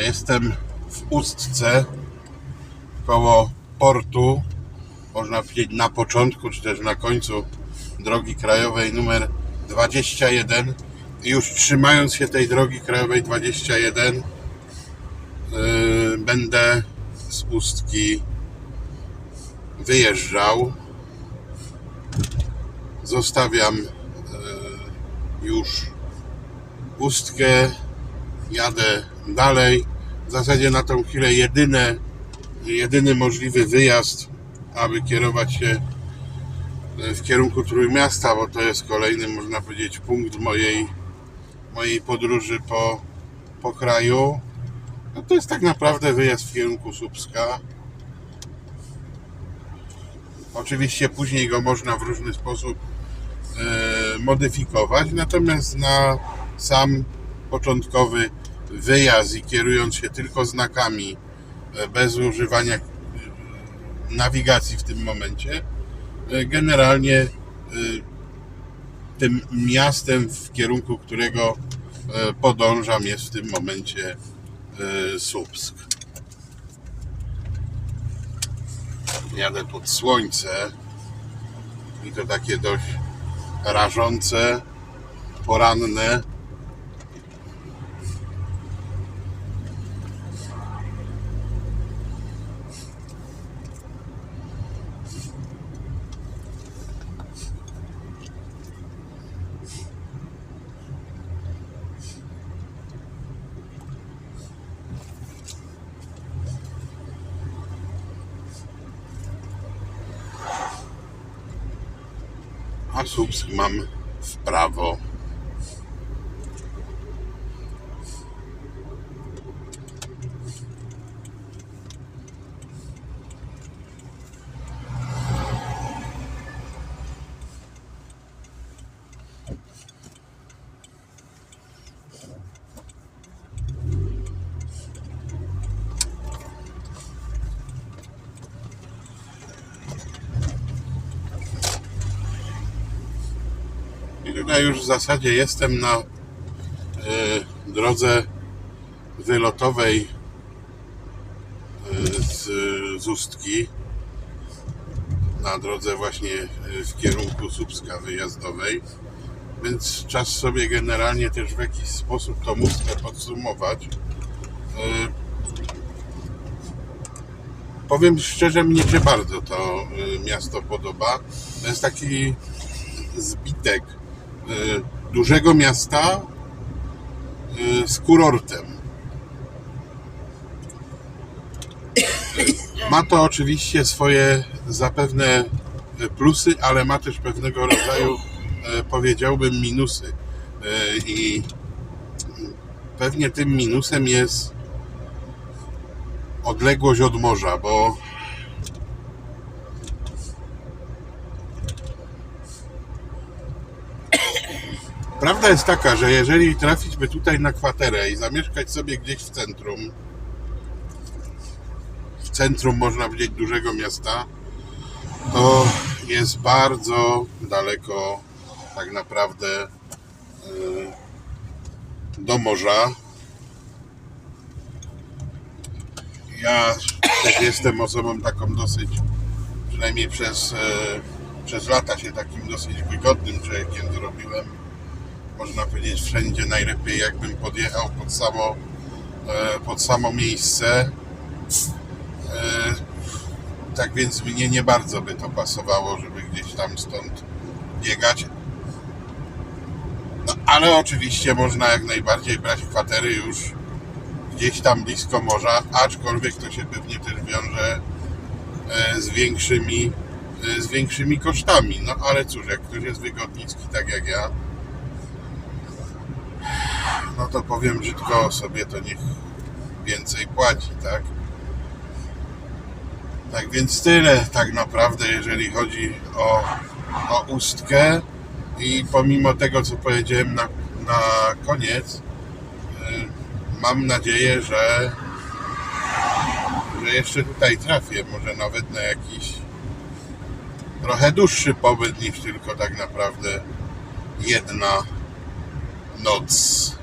Jestem w Ustce koło portu, można powiedzieć na początku, czy też na końcu drogi krajowej numer 21. I już trzymając się tej drogi krajowej 21, yy, będę z Ustki wyjeżdżał. Zostawiam yy, już Ustkę, jadę dalej. W zasadzie na tą chwilę jedyne, jedyny możliwy wyjazd, aby kierować się w kierunku Trójmiasta, bo to jest kolejny, można powiedzieć, punkt mojej, mojej podróży po, po kraju. No to jest tak naprawdę wyjazd w kierunku Słupska. Oczywiście później go można w różny sposób e, modyfikować, natomiast na sam początkowy wyjazd i kierując się tylko znakami, e, bez używania e, nawigacji w tym momencie, e, generalnie tym miastem, w kierunku którego podążam, jest w tym momencie Słupsk. Jadę pod słońce i to takie dość rażące, poranne. Słupsk mam w prawo. I tutaj już w zasadzie jestem na e, drodze wylotowej e, z, z Ustki. Na drodze właśnie e, w kierunku Słupska wyjazdowej. Więc czas sobie generalnie też w jakiś sposób tą Ustkę podsumować. Powiem szczerze, mnie się bardzo to miasto podoba. To jest taki zbitek y, dużego miasta y, z kurortem. Y, Ma to oczywiście swoje zapewne y, plusy, ale ma też pewnego rodzaju, y, powiedziałbym, minusy. Y, I pewnie tym minusem jest odległość od morza, bo Prawda jest taka, że jeżeli trafić by tutaj na kwaterę i zamieszkać sobie gdzieś w centrum, w centrum można powiedzieć dużego miasta, to jest bardzo daleko tak naprawdę y, do morza. Ja też jestem osobą taką dosyć, przynajmniej przez, y, przez lata się takim dosyć wygodnym człowiekiem zrobiłem można powiedzieć wszędzie najlepiej jakbym podjechał pod samo, e, pod samo miejsce. E, Tak więc mnie nie bardzo by to pasowało, żeby gdzieś tam stąd biegać. No, ale oczywiście można jak najbardziej brać kwatery już gdzieś tam blisko morza, aczkolwiek to się pewnie też wiąże e, z większymi, z większymi kosztami. No ale cóż, jak ktoś jest wygodnicki tak jak ja, no to powiem brzydko sobie, to niech więcej płaci, tak? Tak więc tyle tak naprawdę, jeżeli chodzi o, o ustkę i pomimo tego, co powiedziałem na, na koniec, y, mam nadzieję, że, że jeszcze tutaj trafię, może nawet na jakiś trochę dłuższy pobyt niż tylko tak naprawdę jedna noc.